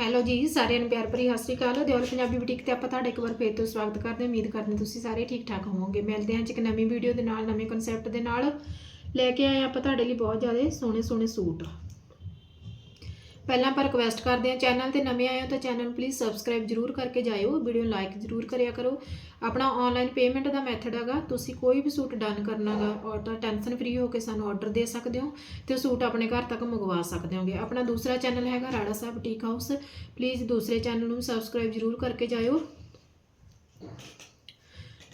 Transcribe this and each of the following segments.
Hello ਜੀ, ਸਾਰਿਆਂ ਨੂੰ ਪਿਆਰ ਭਰੀ ਸਤਿ ਸ਼੍ਰੀ ਅਕਾਲ। ਦਿਓਲ ਪੰਜਾਬੀ ਬੁਟੀਕ ਤੇ ਆਪਾਂ ਤੁਹਾਡਾ ਇੱਕ ਵਾਰ ਫੇਰ ਤੋਂ ਸਵਾਗਤ ਕਰਦੇ ਹਾਂ। ਉਮੀਦ ਕਰਦੇ ਹਾਂ ਤੁਸੀਂ ਸਾਰੇ ਠੀਕ ਠਾਕ ਹੋਵੋਗੇ। ਮਿਲਦੇ ਹਾਂ ਅੱਜ ਇੱਕ ਨਵੀਂ ਵੀਡੀਓ ਦੇ ਨਾਲ, ਨਵੇਂ ਕਨਸੈਪਟ ਦੇ ਨਾਲ। ਲੈ ਕੇ ਆਏ ਹਾਂ ਆਪਾਂ ਤੁਹਾਡੇ ਲਈ ਬਹੁਤ ਜ਼ਿਆਦਾ ਸੋਹਣੇ ਸੋਹਣੇ ਸੂਟ। ਪਹਿਲਾਂ ਆਪਾਂ ਰਿਕਵੈਸਟ ਕਰਦੇ ਹਾਂ ਚੈਨਲ ਤੇ ਨਵੇਂ ਆਏ ਹੋ ਤਾਂ ਚੈਨਲ ਪਲੀਜ਼ ਸਬਸਕ੍ਰਾਈਬ ਜਰੂਰ ਕਰਕੇ ਜਾਇਓ। ਵੀਡੀਓ ਲਾਈਕ ਜਰੂਰ ਕਰਿਆ ਕਰੋ। ਆਪਣਾ ਆਨਲਾਈਨ ਪੇਮੈਂਟ ਦਾ ਮੈਥਡ ਹੈਗਾ, ਤੁਸੀਂ ਕੋਈ ਵੀ ਸੂਟ ਡਨ ਕਰਨਾਗਾ ਔਰ ਤਾਂ ਟੈਨਸ਼ਨ ਫ੍ਰੀ ਹੋ ਕੇ ਸਾਨੂੰ ਆਰਡਰ ਦੇ ਸਕਦੇ ਹੋ ਤੇ ਸੂਟ ਆਪਣੇ ਘਰ ਤੱਕ ਮੰਗਵਾ ਸਕਦੇ ਹੋਗੇ। ਆਪਣਾ ਦੂਸਰਾ ਚੈਨਲ ਹੈਗਾ Rara Sahib boutique house please ਦੂਸਰੇ ਚੈਨਲ ਨੂੰ ਸਬਸਕ੍ਰਾਈਬ ਜਰੂਰ ਕਰਕੇ ਜਾਇਓ।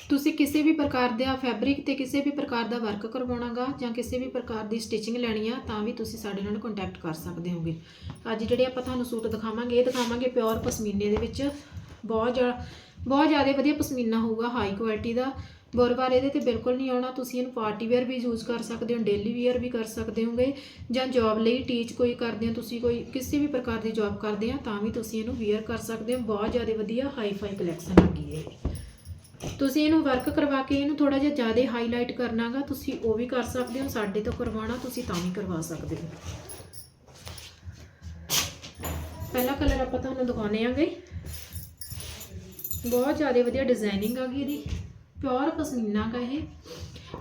ਤੁਸੀਂ ਕਿਸੇ ਵੀ ਪ੍ਰਕਾਰ ਦਾ ਫੈਬਰਿਕ ਤੇ ਕਿਸੇ ਵੀ ਪ੍ਰਕਾਰ ਦਾ ਵਰਕ ਕਰਵਾਉਣਾਗਾ ਜਾਂ ਕਿਸੇ ਵੀ ਪ੍ਰਕਾਰ ਦੀ ਸਟਿਚਿੰਗ ਲੈਣੀ ਆ, ਤਾਂ ਵੀ ਤੁਸੀਂ ਸਾਡੇ ਨਾਲ ਕੰਟੈਕਟ ਕਰ ਸਕਦੇ ਹੋਗੇ। ਅੱਜ ਜਿਹੜੇ ਆਪਾਂ ਤੁਹਾਨੂੰ ਸੂਟ ਦਿਖਾਵਾਂਗੇ, ਇਹ ਦਿਖਾਵਾਂਗੇ ਪਿਓਰ ਪਸ਼ਮੀਨੇ ਦੇ ਵਿੱਚ। ਬਹੁਤ ਜ਼ਿਆਦਾ ਬਹੁਤ ਜ਼ਿਆਦਾ ਵਧੀਆ ਪਸ਼ਮੀਨਾ ਹੋਊਗਾ ਹਾਈ ਕੁਆਲਿਟੀ ਦਾ। ਬੋਰਵਾਰ ਇਹਦੇ ਤੇ ਬਿਲਕੁਲ ਨਹੀਂ ਆਉਣਾ, ਤੁਸੀਂ ਇਹਨੂੰ ਪਾਰਟੀ ਵੇਅਰ ਵੀ ਯੂਜ਼ ਕਰ ਸਕਦੇ ਹੋ ਡੇਲੀ ਵੇਅਰ ਵੀ ਕਰ ਸਕਦੇ ਹੋਗੇ, ਜਾਂ ਜੌਬ ਲਈ ਟੀਚ ਕੋਈ ਕਰਦੇ ਹੋ, ਤੁਸੀਂ ਕੋਈ ਕਿਸੇ ਵੀ ਪ੍ਰਕਾਰ ਦੀ ਜੌਬ ਕਰਦੇ ਆ, ਤਾਂ ਵੀ ਤੁਸੀਂ ਇਹਨੂੰ ਵੇਅਰ ਕਰ ਸਕਦੇ ਹੋ। ਬਹੁਤ ਜ਼ਿਆਦਾ ਵਧੀਆ ਹਾਈ ਫਾਈ ਕਲੈਕਸ਼ਨ ਹੈਗੀ ਹੈ ਇਹ। ਤੁਸੀਂ ਇਹਨੂੰ ਵਰਕ ਕਰਵਾ ਕੇ ਇਹਨੂੰ ਥੋੜਾ ਜਿਹਾ ਜ਼ਿਆਦਾ ਹਾਈਲਾਈਟ ਕਰਨਾਗਾ, ਤੁਸੀਂ ਉਹ ਵੀ ਕਰ ਸਕਦੇ ਹੋ, ਸਾਡੇ ਤੋਂ ਕਰਵਾਉਣਾ, ਤੁਸੀਂ ਤਾਂ ਵੀ ਕਰਵਾ ਸਕਦੇ ਹੋ। ਪਹਿਲਾ ਕਲਰ ਆਪਾਂ ਤੁਹਾਨੂੰ ਦਿਖਾਉਣੇ ਆਂਗੇ। ਬਹੁਤ ਜ਼ਿਆਦਾ ਵਧੀਆ ਡਿਜ਼ਾਈਨਿੰਗ ਆ ਗਈ ਇਹਦੀ ਪਿਓਰ ਪਸ਼ਮੀਨਾ ਦਾ ਇਹ।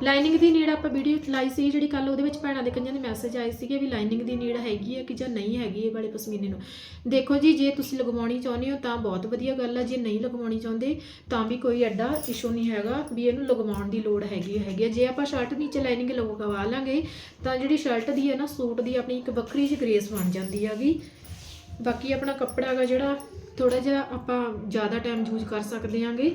ਲਾਈਨਿੰਗ ਦੀ ਨੀਡ ਆਪਾਂ ਵੀਡੀਓ ਲਾਈ ਸੀ, ਜਿਹੜੀ ਕੱਲ ਉਹਦੇ ਵਿੱਚ ਭੈਣਾਂ ਦੇ ਕਈਆਂ ਦੇ ਮੈਸੇਜ ਆਏ ਸੀਗੇ ਵੀ ਲਾਈਨਿੰਗ ਦੀ ਨੀਡ ਹੈਗੀ ਹੈ ਕਿ ਜਾਂ ਨਹੀਂ ਹੈਗੀ ਇਹ ਵਾਲੇ ਪਸ਼ਮੀਨੇ ਨੂੰ। ਦੇਖੋ ਜੀ, ਜੇ ਤੁਸੀਂ ਲਗਵਾਉਣੀ ਚਾਹੁੰਦੇ ਹੋ ਤਾਂ ਬਹੁਤ ਵਧੀਆ ਗੱਲ ਹੈ ਜੇ ਨਹੀਂ ਲਗਵਾਉਣੀ ਚਾਹੁੰਦੇ ਤਾਂ ਵੀ ਕੋਈ ਐਡਾ ਇਸ਼ੂ ਨਹੀਂ ਹੈਗਾ ਵੀ ਇਹਨੂੰ ਲਗਵਾਉਣ ਦੀ ਲੋੜ ਹੈਗੀ ਹੈਗੀ ਹੈ। ਜੇ ਆਪਾਂ ਸ਼ਰਟ ਨੀਚੇ ਲਾਈਨਿੰਗ ਲਗਵਾ ਲਾਂਗੇ ਤਾਂ ਜਿਹੜੀ ਸ਼ਰਟ ਦੀ ਹੈ ਨਾ, ਸੂਟ ਦੀ ਆਪਣੀ ਇੱਕ ਵੱਖਰੀ ਜਿਹੀ ਗ੍ਰੇਸ ਬਣ ਜਾਂਦੀ ਹੈਗੀ ਬਾਕੀ ਆਪਣਾ ਕੱਪੜਾ ਹੈਗਾ ਜਿਹੜਾ ਥੋੜਾ ਜਿਹਾ ਆਪਾਂ ਜ਼ਿਆਦਾ ਟਾਈਮ ਯੂਜ਼ ਕਰ ਸਕਦੇ ਹਾਂਗੇ।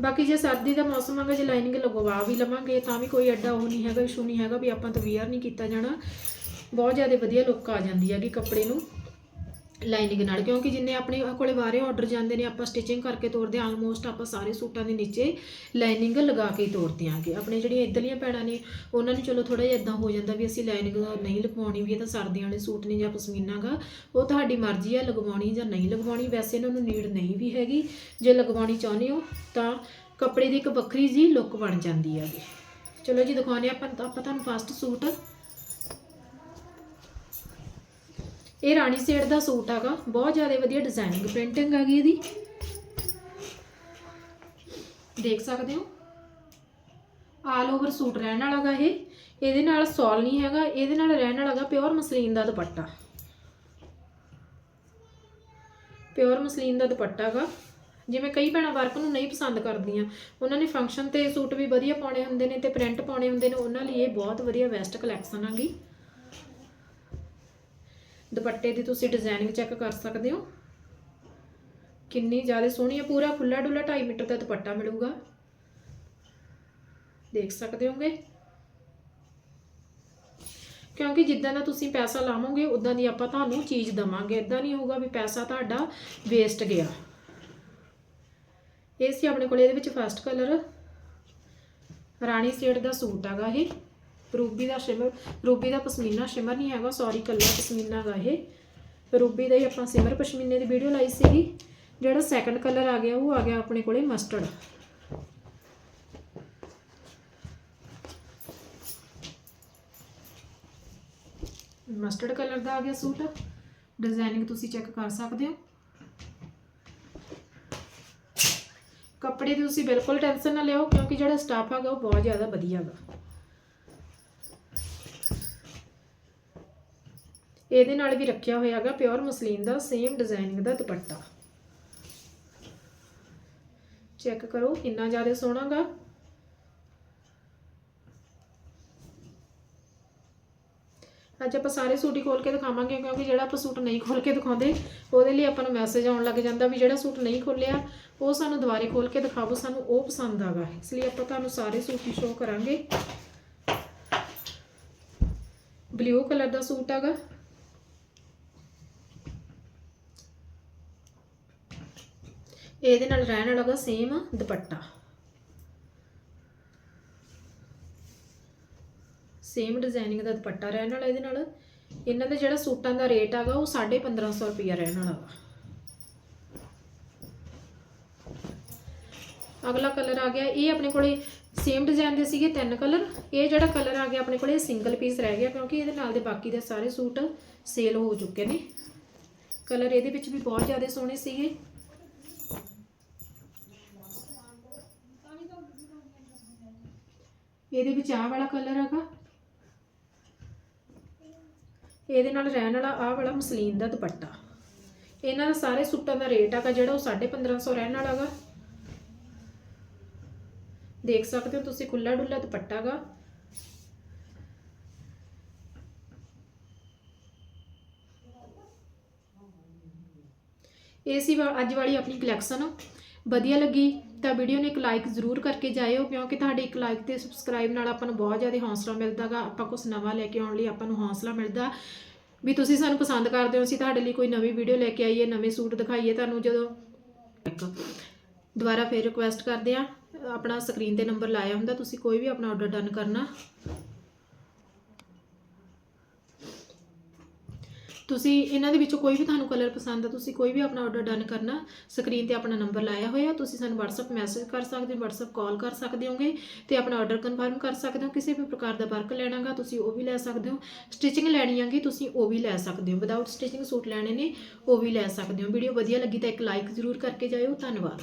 ਬਾਕੀ ਜੇ ਸਰਦੀ ਦਾ ਮੌਸਮ ਹੈਗਾ, ਜੇ ਲਾਈਨਿੰਗ ਲਗਵਾ ਵੀ ਲਵਾਂਗੇ, ਤਾਂ ਵੀ ਕੋਈ ਐਡਾ ਉਹ ਨਹੀਂ ਹੈਗਾ ਇਸ਼ੂ ਨਹੀਂ ਹੈਗਾ ਵੀ ਆਪਾਂ ਤਾਂ ਵੀਅਰ ਨਹੀਂ ਕੀਤਾ ਜਾਣਾ। ਬਹੁਤ ਜ਼ਿਆਦਾ ਵਧੀਆ ਲੁੱਕ ਆ ਜਾਂਦੀ ਹੈਗੀ ਕੱਪੜੇ ਨੂੰ। ਲਾਈਨਿੰਗ ਨਾਲ, ਕਿਉਂਕਿ ਜਿੰਨੇ ਆਪਣੇ ਕੋਲੇ ਵਾਰੇ ਆਰਡਰ ਜਾਂਦੇ ਨੇ, ਆਪਾਂ ਸਟਿਚਿੰਗ ਕਰਕੇ ਤੋਰਦੇ ਹਾਂ ਆਲਮੋਸਟ ਆਪਾਂ ਸਾਰੇ ਸੂਟਾਂ ਦੇ ਨੀਚੇ ਲਾਈਨਿੰਗ ਲਗਾ ਕੇ ਤੋਰਦੇ ਆਂਗੇ ਆਪਣੇ ਜਿਹੜੀਆਂ ਇੱਧਰਲੀਆਂ ਭੈਣਾਂ ਨੇ, ਉਹਨਾਂ ਨੂੰ ਚਲੋ ਥੋੜਾ ਜਿਹਾ ਇਦਾਂ ਹੋ ਜਾਂਦਾ ਵੀ ਅਸੀਂ ਲਾਈਨਿੰਗ ਨਹੀਂ ਲਗਵਾਉਣੀ ਵੀ ਇਹ ਤਾਂ ਸਰਦੀਆਂ ਵਾਲੇ ਸੂਟ ਨੇ ਜਾਂ ਪਸ਼ਮੀਨਾ ਗਾ, ਉਹ ਤੁਹਾਡੀ ਮਰਜ਼ੀ ਆ ਲਗਵਾਉਣੀ ਜਾਂ ਨਹੀਂ ਲਗਵਾਉਣੀ। ਵੈਸੇ ਇਹਨਾਂ ਨੂੰ ਨੀਡ ਨਹੀਂ ਵੀ ਹੈਗੀ। ਜੇ ਲਗਵਾਉਣੀ ਚਾਹੁੰਦੇ ਹੋ, ਤਾਂ ਕੱਪੜੇ ਦੀ ਇੱਕ ਵੱਖਰੀ ਜੀ ਲੁੱਕ ਬਣ ਜਾਂਦੀ ਹੈਗੀ। ਚਲੋ ਜੀ, ਦਿਖਾਉਂਦੇ ਹਾਂ ਆਪਾਂ ਆਪਾਂ ਤੁਹਾਨੂੰ ਫਸਟ ਸੂਟ ਇਹ ਰਾਣੀ ਸੇਡ ਦਾ ਸੂਟ ਹੈਗਾ, ਬਹੁਤ ਜ਼ਿਆਦਾ ਵਧੀਆ ਡਿਜ਼ਾਈਨਿੰਗ ਪ੍ਰਿੰਟਿੰਗ ਹੈਗੀ ਇਹਦੀ। ਦੇਖ ਸਕਦੇ ਹੋ? ਆਲ ਓਵਰ ਸੂਟ ਰਹਿਣ ਵਾਲਾ ਗਾ ਇਹ। ਇਹਦੇ ਨਾਲ ਸੌਲ ਨਹੀਂ ਹੈਗਾ, ਇਹਦੇ ਨਾਲ ਰਹਿਣ ਵਾਲਾ ਗਾ ਪਿਓਰ ਮਸਲੀਨ ਦਾ ਦੁਪੱਟਾ। ਪਿਓਰ ਮਸਲੀਨ ਦਾ ਦੁਪੱਟਾ ਗਾ। ਜਿਵੇਂ ਕਈ ਭੈਣਾਂ ਵਰਕ ਨੂੰ ਨਹੀਂ ਪਸੰਦ ਕਰਦੀਆਂ। ਉਹਨਾਂ ਨੇ ਫੰਕਸ਼ਨ ਤੇ ਸੂਟ ਵੀ ਵਧੀਆ ਪਾਉਣੇ ਹੁੰਦੇ ਨੇ ਤੇ ਪ੍ਰਿੰਟ ਪਾਉਣੇ ਹੁੰਦੇ ਨੇ, ਉਹਨਾਂ ਲਈ ਇਹ ਬਹੁਤ ਵਧੀਆ ਵੈਸਟ ਕਲੈਕਸ਼ਨ ਹੈਗੀ। ਦੁਪੱਟੇ ਦੀ ਤੁਸੀਂ ਡਿਜ਼ਾਈਨਿੰਗ ਚੈੱਕ ਕਰ ਸਕਦੇ ਹੋ। ਕਿੰਨੀ ਜ਼ਿਆਦਾ ਸੋਹਣੀ ਹੈ, ਪੂਰਾ ਖੁੱਲਾ ਡੁੱਲਾ 2.5 ਮੀਟਰ ਦਾ ਦੁਪੱਟਾ ਮਿਲੂਗਾ। ਦੇਖ ਸਕਦੇ ਹੋਗੇ। ਕਿਉਂਕਿ ਜਿੱਦਾਂ ਦਾ ਤੁਸੀਂ ਪੈਸਾ ਲਾਵੋਗੇ ਉਦਾਂ ਦੀ ਆਪਾਂ ਤੁਹਾਨੂੰ ਚੀਜ਼ ਦਵਾਂਗੇ। ਇਦਾਂ ਨਹੀਂ ਹੋਊਗਾ ਵੀ ਪੈਸਾ ਤੁਹਾਡਾ ਵੇਸਟ ਗਿਆ। ਇਹ ਸੀ ਆਪਣੇ ਕੋਲ ਇਹਦੇ ਵਿੱਚ ਫਸਟ ਕਲਰ ਰਾਣੀ ਸ਼ੇਡ ਦਾ ਸੂਟ ਹੈਗਾ ਇਹ। ਰੂਬੀ ਦਾ ਸ਼ਿਮਰ, ਰੂਬੀ ਦਾ ਪਸ਼ਮੀਨਾ ਸ਼ਿਮਰ ਨਹੀਂ ਹੈਗਾ ਸੌਰੀ ਕੱਲਾ ਪਸ਼ਮੀਨਾ ਹੈਗਾ ਇਹ। ਰੂਬੀ ਦਾ ਹੀ ਆਪਾਂ ਸਿਮਰ ਪਸ਼ਮੀਨੇ ਦੀ ਵੀਡੀਓ ਲਾਈ ਸੀਗੀ, ਜਿਹੜਾ ਸੈਕੰਡ ਕਲਰ ਆ ਗਿਆ, ਉਹ ਆ ਗਿਆ ਆਪਣੇ ਕੋਲੇ ਮਸਟਰਡ ਮਸਟਰਡ ਕਲਰ ਦਾ ਆ ਗਿਆ ਸੂਟ। ਡਿਜ਼ਾਈਨਿੰਗ ਤੁਸੀਂ ਚੈੱਕ ਕਰ ਸਕਦੇ ਹੋ। ਕੱਪੜੇ ਦੀ ਤੁਸੀਂ ਬਿਲਕੁਲ ਟੈਨਸ਼ਨ ਨਾ ਲਿਓ, ਕਿਉਂਕਿ ਜਿਹੜਾ ਸਟਾਫ ਹੈਗਾ, ਉਹ ਬਹੁਤ ਜ਼ਿਆਦਾ ਵਧੀਆ ਹੈਗਾ ਇਹਦੇ ਨਾਲ ਵੀ ਰੱਖਿਆ ਹੋਇਆ ਹੈਗਾ ਪਿਓਰ ਮਸਲੀਨ ਦਾ ਸੇਮ ਡਿਜ਼ਾਈਨਿੰਗ ਦਾ ਦੁਪੱਟਾ। ਚੈੱਕ ਕਰੋ ਇੰਨਾ ਜ਼ਿਆਦਾ ਸੋਹਣਾਗਾ। ਅੱਜ ਆਪਾਂ ਸਾਰੇ ਸੂਟ ਹੀ ਖੋਲ ਕੇ ਦਿਖਾਵਾਂਗੇ, ਕਿਉਂਕਿ ਜਿਹੜਾ ਆਪਾਂ ਸੂਟ ਨਹੀਂ ਖੋਲ ਕੇ ਦਿਖਾਉਂਦੇ, ਉਹਦੇ ਲਈ ਆਪਾਂ ਨੂੰ ਮੈਸੇਜ ਆਉਣ ਲੱਗ ਜਾਂਦਾ ਵੀ ਜਿਹੜਾ ਸੂਟ ਨਹੀਂ ਖੋਲਿਆ ਉਹ ਸਾਨੂੰ ਦੁਬਾਰੇ ਖੋਲ ਕੇ ਦਿਖਾਵੋ, ਸਾਨੂੰ ਉਹ ਪਸੰਦ ਆਗਾ। ਇਸ ਲਈ ਆਪਾਂ ਤੁਹਾਨੂੰ ਸਾਰੇ ਸੂਟ ਹੀ ਸ਼ੋਅ ਕਰਾਂਗੇ। ਬਲੂ ਕਲਰ ਦਾ ਸੂਟ ਹੈਗਾ। ਇਹਦੇ ਨਾਲ ਰਹਿਣ ਵਾਲਾ ਗਾ ਸੇਮ ਦੁਪੱਟਾ। ਸੇਮ ਡਿਜ਼ਾਈਨਿੰਗ ਦਾ ਦੁਪੱਟਾ ਰਹਿਣ ਵਾਲਾ ਇਹਦੇ ਨਾਲ। ਇਹਨਾਂ ਦਾ ਜਿਹੜਾ ਸੂਟਾਂ ਦਾ ਰੇਟ ਹੈਗਾ ਉਹ 1550 ਰੁਪਿਆ ਰਹਿਣ ਵਾਲਾ ਵਾ। ਅਗਲਾ ਕਲਰ ਆ ਗਿਆ, ਇਹ ਆਪਣੇ ਕੋਲੇ ਸੇਮ ਡਿਜ਼ਾਈਨ ਦੇ ਸੀਗੇ ਤਿੰਨ ਕਲਰ ਇਹ ਜਿਹੜਾ ਕਲਰ ਆ ਗਿਆ ਆਪਣੇ ਕੋਲੇ ਸਿੰਗਲ ਪੀਸ ਰਹਿ ਗਿਆ ਕਿਉਂਕਿ ਇਹਦੇ ਨਾਲ ਦੇ ਬਾਕੀ ਦੇ ਸਾਰੇ ਸੂਟ ਸੇਲ ਹੋ ਚੁੱਕੇ ਨੇ। ਕਲਰ ਇਹਦੇ ਵਿੱਚ ਵੀ ਬਹੁਤ ਜ਼ਿਆਦਾ ਸੋਹਣੇ ਸੀਗੇ। ਇਹਦੇ ਵਿੱਚ ਆਹ ਵਾਲਾ ਕਲਰ ਹੈਗਾ। ਇਹਦੇ ਨਾਲ ਰਹਿਣ ਵਾਲਾ ਆਹ ਵਾਲਾ ਮਸਲੀਨ ਦਾ ਦੁਪੱਟਾ। ਇਹਨਾਂ ਦਾ ਸਾਰੇ ਸੂਟਾਂ ਦਾ ਰੇਟ ਹੈਗਾ ਜਿਹੜਾ ਉਹ 1550 ਰਹਿਣ ਵਾਲਾ ਹੈਗਾ ਦੇਖ ਸਕਦੇ ਹੋ ਤੁਸੀਂ ਖੁੱਲਾ ਡੁੱਲਾ ਦੁਪੱਟਾ ਹੈਗਾ ਇਹ ਸੀ ਵਾ- ਅੱਜ ਵਾਲੀ ਆਪਣੀ ਕਲੈਕਸ਼ਨ ਵਧੀਆ ਲੱਗੀ। ਤਾਂ ਵੀਡੀਓ ਨੂੰ ਇੱਕ ਲਾਈਕ ਜ਼ਰੂਰ ਕਰਕੇ ਜਾਇਓ, ਕਿਉਂਕਿ ਤੁਹਾਡੇ ਇੱਕ ਲਾਈਕ ਤੇ ਸਬਸਕ੍ਰਾਈਬ ਨਾਲ ਆਪਾਂ ਨੂੰ ਬਹੁਤ ਜ਼ਿਆਦਾ ਹੌਸਲਾ ਮਿਲਦਾਗਾ, ਆਪਾਂ ਕੁਝ ਨਵਾਂ ਲੈ ਕੇ ਆਉਣ ਲਈ ਆਪਾਂ ਨੂੰ ਹੌਸਲਾ ਮਿਲਦਾ। ਵੀ ਤੁਸੀਂ ਸਾਨੂੰ ਪਸੰਦ ਕਰਦੇ ਹੋ, ਅਸੀਂ ਤੁਹਾਡੇ ਲਈ ਕੋਈ ਨਵੀਂ ਵੀਡੀਓ ਲੈ ਕੇ ਆਈਏ, ਨਵੇਂ ਸੂਟ ਦਿਖਾਈਏ, ਤੁਹਾਨੂੰ ਜਦੋਂ ਦੁਬਾਰਾ ਫੇਰ ਰਿਕੁਐਸਟ ਕਰਦੇ ਆ ਆਪਣਾ ਸਕਰੀਨ ਤੇ ਨੰਬਰ ਲਾਇਆ ਹੁੰਦਾ, ਤੁਸੀਂ ਕੋਈ ਵੀ ਆਪਣਾ ਆਰਡਰ ਡਨ ਕਰਨਾ। ਤੁਸੀਂ ਇਹਨਾਂ ਦੇ ਵਿੱਚੋਂ ਕੋਈ ਵੀ ਤੁਹਾਨੂੰ ਕਲਰ ਪਸੰਦ ਆ, ਤੁਸੀਂ ਕੋਈ ਵੀ ਆਪਣਾ ਆਰਡਰ ਡਨ ਕਰਨਾ ਸਕਰੀਨ ਤੇ ਆਪਣਾ ਨੰਬਰ ਲਾਇਆ ਹੋਇਆ, ਤੁਸੀਂ ਸਾਨੂੰ WhatsApp ਮੈਸੇਜ ਕਰ ਸਕਦੇ ਹੋ, WhatsApp ਕਾਲ ਕਰ ਸਕਦੇ ਹੋਗੇ ਤੇ ਆਪਣਾ ਆਰਡਰ ਕਨਫਰਮ ਕਰ ਸਕਦੇ ਹੋ, ਕਿਸੇ ਵੀ ਪ੍ਰਕਾਰ ਦਾ ਵਰਕ ਲੈਣਾਗਾ ਤੁਸੀਂ ਉਹ ਵੀ ਲੈ ਸਕਦੇ ਹੋ ਸਟਿਚਿੰਗ ਲੈਣੀ ਹੈਗੀ ਤੁਸੀਂ ਉਹ ਵੀ ਲੈ ਸਕਦੇ ਹੋ ਵਿਦਆਊਟ ਸਟਿਚਿੰਗ ਸੂਟ ਲੈਣੇ ਨੇ ਉਹ ਵੀ ਲੈ ਸਕਦੇ ਹੋ ਵੀਡੀਓ ਵਧੀਆ ਲੱਗੀ ਤਾਂ ਇੱਕ ਲਾਈਕ ਜ਼ਰੂਰ ਕਰਕੇ ਜਾਇਓ, ਧੰਨਵਾਦ।